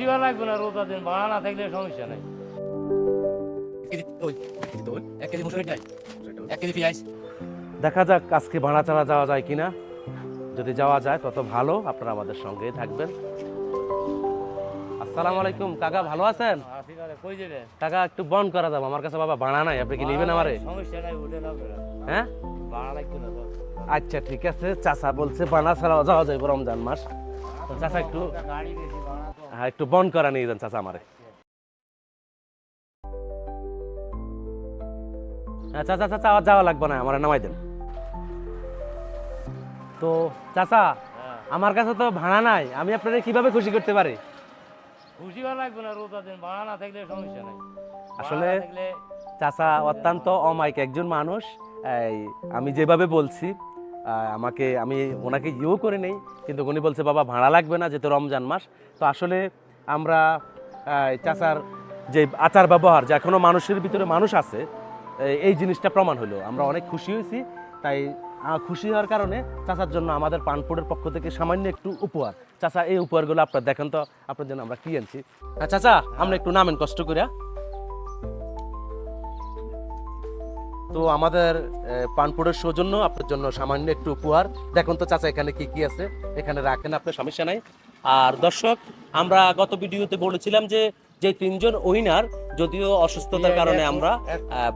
খুশি লাগবে না রোজা দিন ভাড়া না থাকলে সমস্যা নাই। দেখা যাক আজকে ভাড়া চালা যাওয়া যায় কিনা। যদি যাওয়া যায় তত ভালো আপনারা আমাদের সঙ্গেই থাকবেন। আসসালামু আলাইকুম কাকা ভালো আছেন? যাবে? কাকা একটু বন করা যাব আমার কাছে বাবা ভাড়া নাই আপনি কি নেবেন আমারে? হ্যাঁ? আচ্ছা ঠিক আছে চাচা বলছে বানা ছাড়াও যাওয়া যাবে রমজান মাস। তো চাচা একটু ভাড়া হ্যাঁ একটু বন করা নিয়ে যান চাচা আমারে। হ্যাঁ চাচা চাচা আর যাওয়া লাগবে না আমার নামাই দেন। তো চাচা হ্যাঁ। আমার কাছে তো ভাড়া নাই আমি আপনাদের কীভাবে খুশি করতে পারি? খুশি হওয়া লাগবে না রোজা দিন। ভাড়া না থাকলে সমস্যা নাই। আসলে চাচা অত্যন্ত অমায়িক একজন মানুষ। এই আমি যেভাবে বলছি আমাকে, আমি ওনাকে ইয়েও করে নেই, কিন্তু উনি বলছে, বাবা, ভাড়া লাগবে না যেহেতু রমজান মাস। তো আসলে আমরা চাচার যে আচার ব্যবহার, যে এখনও মানুষের ভিতরে মানুষ আছে এই- জিনিসটা প্রমাণ হলো। আমরা অনেক খুশি হয়েছি, তাই খুশি হওয়ার কারণে চাচার জন্য আমাদের পানপুরের পক্ষ থেকে সামান্য একটু উপহার। চাচা, এই উপহারগুলো আপনার দেখেন তো, আপনার জন্য আমরা কি আনছি? চাচা, আমরা একটু নামেন কষ্ট করে তো আমাদের পানপুরের সৌজন্য আপনার জন্য সামান্য একটু উপহার। দেখুন তো চাচা, এখানে কি কি আছে? এখানে রাখেন আপনার সমস্যা নাই আর দর্শক, আমরা গত ভিডিওতে বলেছিলাম যে যে তিনজন উইনার যদিও অসুস্থতার কারণে আমরা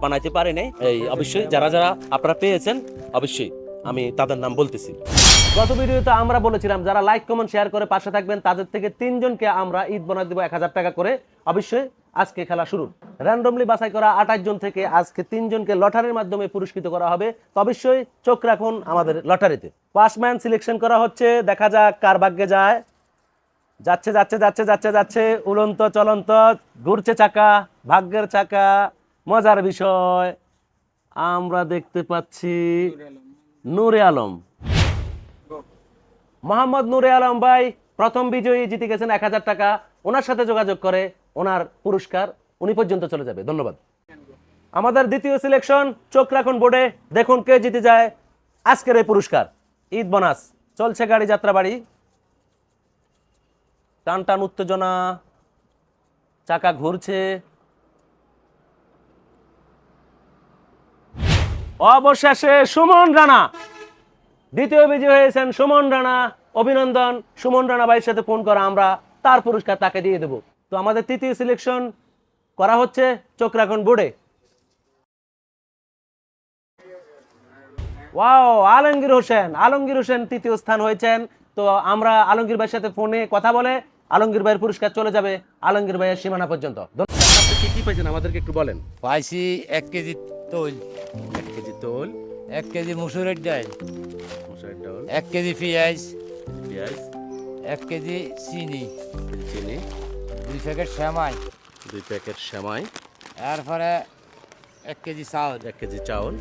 বানাইতে পারি নাই। এই, অবশ্যই যারা যারা আপনারা পেয়েছেন, অবশ্যই আমি তাদের নাম বলতেছি। গত ভিডিওতে আমরা বলেছিলাম, যারা লাইক, কমেন্ট, শেয়ার করে পাশে থাকবেন, তাদের থেকে তিনজনকে আমরা ঈদ বোনাস দেবো এক হাজার টাকা করে। অবশ্যই আজকে খেলা শুরু। র্যান্ডমলি বাছাই করা আঠাশ জন থেকে আজকে তিনজনকে লটারির মাধ্যমে পুরস্কৃত করা হবে। তো অবশ্যই চোখ রাখুন আমাদের লটারিতে। পাসম্যান সিলেকশন করা হচ্ছে, দেখা যাক কার ভাগ্যে যায়। যাচ্ছে যাচ্ছে যাচ্ছে যাচ্ছে যাচ্ছে, উলন্ত চলন্ত, ঘুরছে চাকা, ভাগ্যের চাকা, মজার বিষয়। আমরা দেখতে পাচ্ছি নূরে আলম। মোহাম্মদ নূরে আলম ভাই প্রথম বিজয়ী জিতে গেছেন এক হাজার টাকা। ওনার সাথে যোগাযোগ করে ওনার পুরস্কার উনি পর্যন্ত চলে যাবে। ধন্যবাদ। আমাদের দ্বিতীয় সিলেকশন চোখ রাখুন বোর্ডে, দেখুন কে জিতে যায়। আজকের এই পুরস্কার, ঈদ বোনাস। চলছে গাড়ি যাত্রা বাড়ি। টান টান উত্তেজনা, চাকা ঘুরছে। অবশেষে সুমন রানা। দ্বিতীয় বিজয়ী হয়েছেন সুমন রানা। অভিনন্দন সুমন রানা ভাইয়ের সাথে ফোন করা আমরা তার পুরস্কার তাকে দিয়ে দেব। তো আমাদের তৃতীয় সিলেকশন করা হচ্ছে চোখ রাখুন বোর্ডে। ওয়াও আলমগীর হোসেন আলমগীর হোসেন তৃতীয় স্থান হয়েছেন। তো আমরা আলমগীর ভাইয়ের সাথে ফোনে কথা বলে আলমগীর ভাইয়ের পুরস্কার চলে যাবে আলমগীর ভাইয়ের সীমানা পর্যন্ত। কি কি পেয়েছেন আমাদেরকে একটু বলেন। পাইছি এক কেজি তোল। এক কেজি তোল। এক কেজি মুসুরের ডাল। মশারির ডাল। এক কেজি পেঁয়াজ পেঁয়াজ এক কেজি চিনি চিনি দুই প্যাকেট শ্যামাই দুই প্যাকেট শ্যামাই এরপরে এক কেজি চাউল এক কেজি চাউল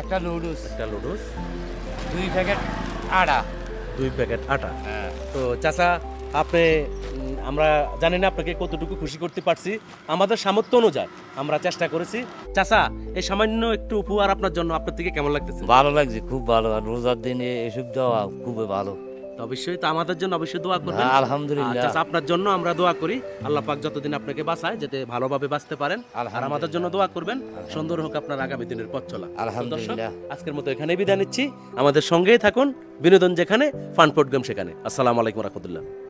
একটা নুডলস একটা লুডুস দুই প্যাকেট আটা। দুই প্যাকেট আটা। হ্যাঁ। তো চাচা আপনি আমরা জানি না আপনাকে কতটুকু খুশি করতে পারছি আমাদের সামর্থ্য অনুযায়ী আমরা চেষ্টা করেছি। চাচা এই সামান্য একটু উপহার আপনার জন্য আপনার থেকে কেমন লাগতেছে? ভালো লাগছে খুব ভালো। আর রোজার দিনে এসব দেওয়া খুবই ভালো। তো অবশ্যই তো আমাদের জন্য অবশ্যই দোয়া করবেন। আলহামদুলিল্লাহ। আর আপনার জন্য আমরা দোয়া করি। আল্লাহ পাক যতদিন আপনাকে বাঁচায় যাতে ভালোভাবে বাঁচতে পারেন। আর। আমাদের জন্য দোয়া করবেন। সুন্দর হোক আপনার আগামী দিনের পথ চলা। আলহামদুলিল্লাহ। আজকের মতো এখানেই বিদায় নিচ্ছি। আমাদের সঙ্গেই থাকুন। বিনোদন যেখানে ফান প্রোগ্রাম সেখানে। আসসালামু আলাইকুম রহমতুল্লাহ।